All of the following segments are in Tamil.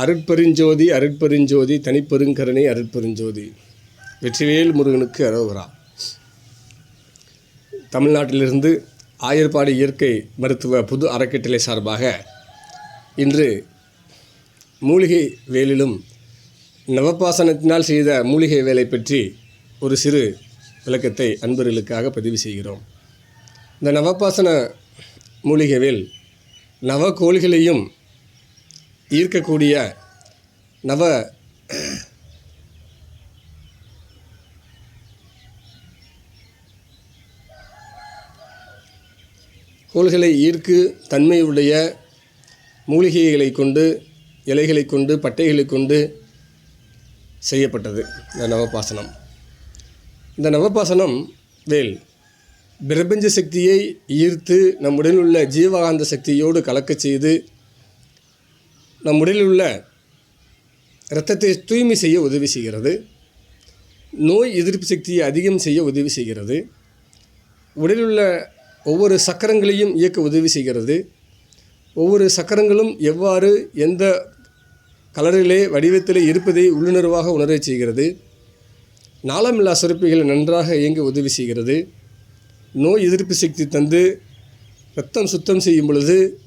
அருட்பெருஞ்சோதி அருட்பெருஞ்சோதி தனிப்பெருங்கருணை அருட்பெருஞ்சோதி. வெற்றிவேல் முருகனுக்கு அரோகரா. தமிழ்நாட்டிலிருந்து ஆயர்பாடு இயற்கை மருத்துவ புது அறக்கட்டளை சார்பாக இன்று மூலிகை வேலிலும் நவபாசனத்தினால் செய்த மூலிகை வேலை பற்றி ஒரு சிறு விளக்கத்தை அன்பர்களுக்காக பதிவு செய்கிறோம். இந்த நவபாசன மூலிகை வேல் நவகோள்களையும் ஈர்க்கக்கூடிய நவ கோள்களை ஈர்க்கு தன்மையுடைய மூலிகைகளை கொண்டு இலைகளை கொண்டு பட்டைகளை கொண்டு செய்யப்பட்டது. இந்த நவபாசனம். இந்த நவபாசனம் வேல் பிரபஞ்ச சக்தியை ஈர்த்து நம் உடலில் உள்ள ஜீவகாந்த சக்தியோடு கலக்கச் செய்து நம் உடலில் உள்ள இரத்தத்தை தூய்மை செய்ய உதவி செய்கிறது. நோய் எதிர்ப்பு சக்தியை அதிகம் செய்ய உதவி செய்கிறது. உடலில் உள்ள ஒவ்வொரு சக்கரங்களையும் இயக்க உதவி செய்கிறது. ஒவ்வொரு சக்கரங்களும் எவ்வாறு எந்த கலரிலே வடிவத்திலே இருப்பதை உள்ளுணர்வாக உணரச் செய்கிறது. நாளமில்லா சுரப்பிகள் நன்றாக இயங்க உதவி செய்கிறது. நோய் எதிர்ப்பு சக்தி தந்து ரத்தம் சுத்தம் செய்யும் பொழுது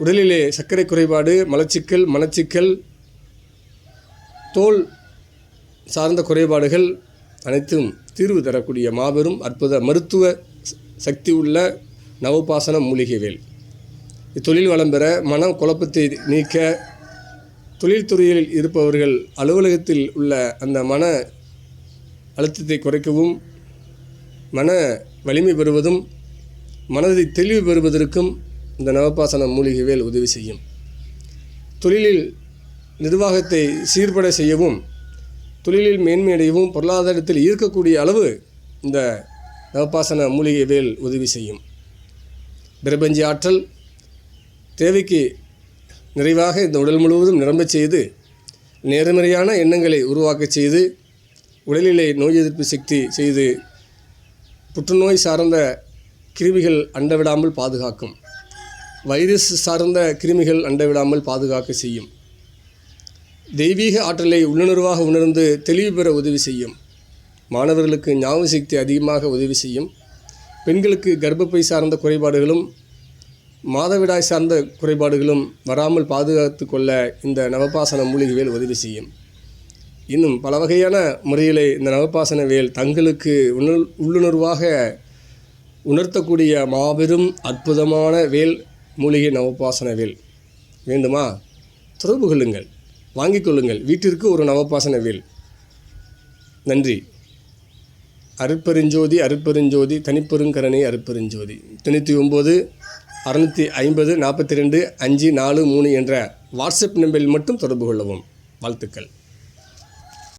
உடலிலே சர்க்கரை குறைபாடு மலச்சிக்கல் மனச்சிக்கல் தோல் சார்ந்த குறைபாடுகள் அனைத்தும் தீர்வு தரக்கூடிய மாபெரும் அற்புத மருத்துவ சக்தி உள்ள நவபாசன மூலிகைவேல். இத்தொழில் வளம் பெற மன குழப்பத்தை நீக்க தொழில்துறையில் இருப்பவர்கள் அலுவலகத்தில் உள்ள அந்த மன அழுத்தத்தை குறைக்கவும் மன வலிமை பெறுவதும் மனதை தெளிவு பெறுவதற்கும் இந்த நவபாசன மூலிகை வேல் உதவி செய்யும். தொழிலில் நிர்வாகத்தை சீர்பட செய்யவும் தொழிலில் மேன்மையடையவும் பொருளாதாரத்தில் ஈர்க்கக்கூடிய அளவு இந்த நவபாசன மூலிகை வேல் உதவி செய்யும். பிரபஞ்ச ஆற்றல் தேவைக்கு நிறைவாக இந்த உடல் முழுவதும் நிரம்பச் செய்து நேர்மறையான எண்ணங்களை உருவாக்கச் செய்து உடலிலே நோய் எதிர்ப்பு சக்தி செய்து புற்றுநோய் சார்ந்த கிருமிகள் அண்டவிடாமல் பாதுகாக்கும். வைரஸ் சார்ந்த கிருமிகள் அண்டவிடாமல் பாதுகாக்க செய்யும். தெய்வீக ஆற்றலை உள்ளுணர்வாக உணர்ந்து தெளிவு பெற உதவி செய்யும். மாணவர்களுக்கு ஞாபக சக்தி அதிகமாக உதவி செய்யும். பெண்களுக்கு கர்ப்பப்பை சார்ந்த குறைபாடுகளும் மாதவிடாய் சார்ந்த குறைபாடுகளும் வராமல் பாதுகாத்து கொள்ள இந்த நவபாசன மூலிகைகள் உதவி செய்யும். இன்னும் பல வகையான முறையிலே இந்த நவபாசன வேல் தங்களுக்கு உணர் உள்ளுணர்வாக உணர்த்தக்கூடிய மாபெரும் அற்புதமான வேல் மூலிகை நவபாசன வேல் வேண்டுமா? தொடர்பு கொள்ளுங்கள். வாங்கிக் கொள்ளுங்கள். வீட்டிற்கு ஒரு நவபாசன வேல். நன்றி. அருட்பெருஞ்சோதி அருட்பெருஞ்சோதி தனிப்பெருங்கரணை அருட்பெருஞ்சோதி. தொண்ணூற்றி ஒம்பது அறுநூற்றி ஐம்பது நாற்பத்தி ரெண்டு அஞ்சு நாலு மூணு என்ற வாட்ஸ்அப் நம்பரில் மட்டும் தொடர்பு கொள்ளவும். வாழ்த்துக்கள்.